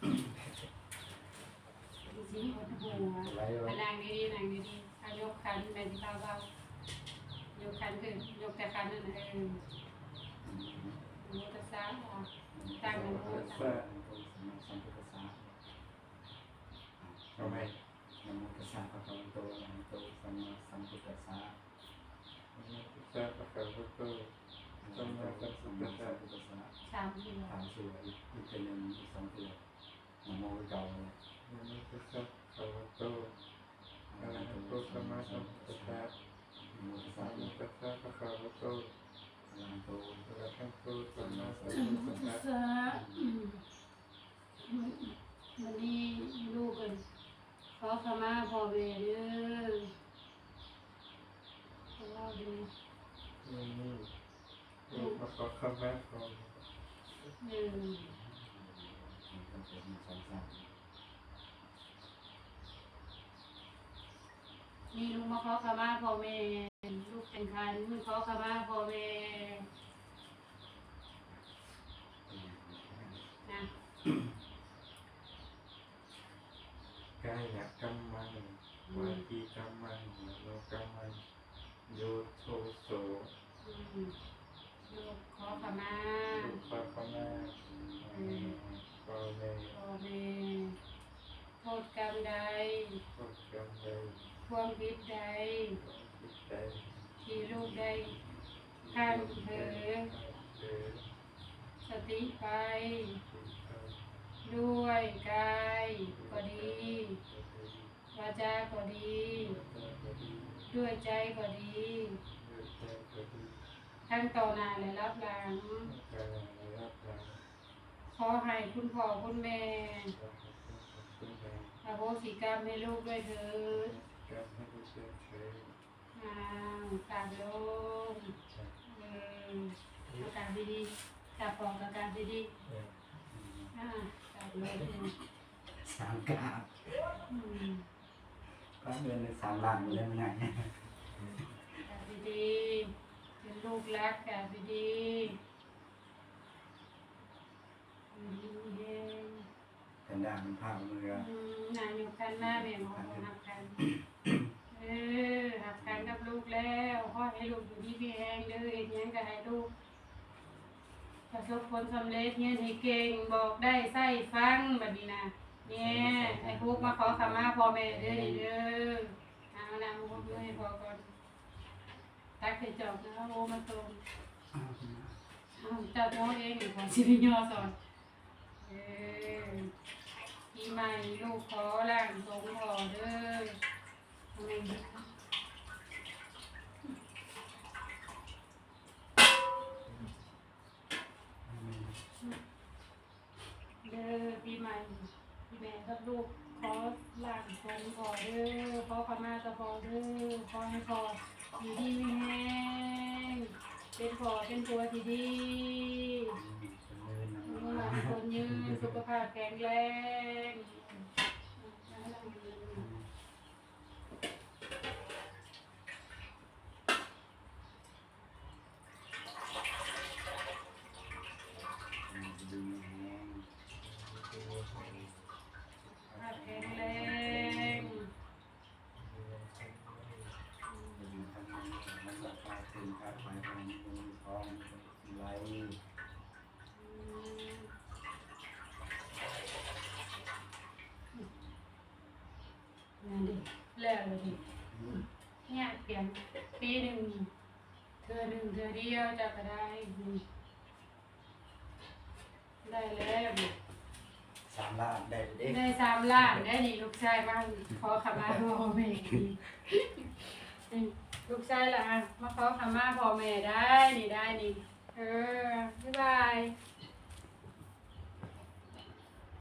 สิหดหัวไรวะนางดีๆนางดีๆเอายกคันแม่สิเบาๆยกคันขึ้นยกแต่คันนั่นน่ะเออโมตัสสะอะตั้งนะโมตัสสะทำไมนะโมตัสสะภะคะวะโตอะระหะโตสัมมาสัมพุทธัสสะทราบประกาศว่าก็สัมมาสัมพุทธัสสะสามทีถามชื่ออีกอีกเป็นหนึ่งอีกสองตัวนะ โมเก่าเลยมันไม่ใช่ทราบประกาศว่าก็อะไรก็สมาสัมพุทธะนะโมตัสสาสะมีตัสสะประกาศว่าก็อะระหะโตอะระหังโตสัมมาสัมพุทตัสสะอืมวันนี้ลูกเป็นขอขมาพ่อแม่เด้อขอว่าดีนี่นี่ลูกมาขอคำแม่ของเออ นี่ลูกมาขอขมาพ่อแม่ลูกเป็นคันขอขมาพ่อแม่นะกายกรรมมังวาจีกรรมังโลกรรมังโยโทโส อืมลูกขอขมา ลูกขอคำแม่พ่อแม่ พ่อแม่โท ษกรรมใดพวกกรรมใดความผิดใดจิตใจที่ลูกได้ข้ามเผลอเกิดสติไปจิตใจด้วยกายก็ดี วาจาก็ดี ด้วยใจก็ดีทั้งต่อหน้าและรับหลังขอให้คุณพ่อคุณแม่อ อโหสิกรรมให้ลูกด้วยเถิดอ้าวกราบลงเอออากาศดีๆกราบปองกอากราศดีๆอ่ากราบลงสามก้าอืมก็เดือนละสามล้านเลยมันไงกราบดีๆเป็นลูกรักกราบดีๆอืมเย็น เป็นด่างเป็นผ้ามืออืมนายอยู่กันหน้าแม่หมอคนหักกัน เออหักกันกับลูกแล้วขอให้ลูกอยู่ที่พี่แองเด้อเห็นยังก็ให้ลูกประสบผลสำเร็จเนี่ยให้เก่งบอกได้ใส่ฟังแบบนี้นะเนี่ยไอ้พวกมาขอขมาพ่อแม่เด้อนี่เด้อเอานะมุกมือให้พอก่อนตักใส่จอบนะโอ้มาตรงเอาเจ้าตัวเองหรือของสิริยอสอนเออปี ใหม่ลูกขอร่างทรงขอเด้อทำไมดีคะเด้อปีใหม่พี่แม่กับลูกขอหลานคนขอเด้อขอขมาตะพอเด้อขอให้พออยู่ดีมีแห้งเป็นพอเป็นตัวที่ดีมีหลานคนยืนสุขภาพแข็งแรง ภาพแข็งแรง นั่นดิ แล้วเลยดิเนี่ยเปลี่ยนปีหนึ่งเธอหนึ่งเธอเดียวจะก็ได้นี่ได้แล้วดิสามล้านได้เด็กได้สามล้านได้ดิลูกชายบ้างขอขมาพ่อแม่นี่ลูกชายละอะมาขอขมาพ่อแม่ได้นี่ได้นี่เออบ๊ายบาย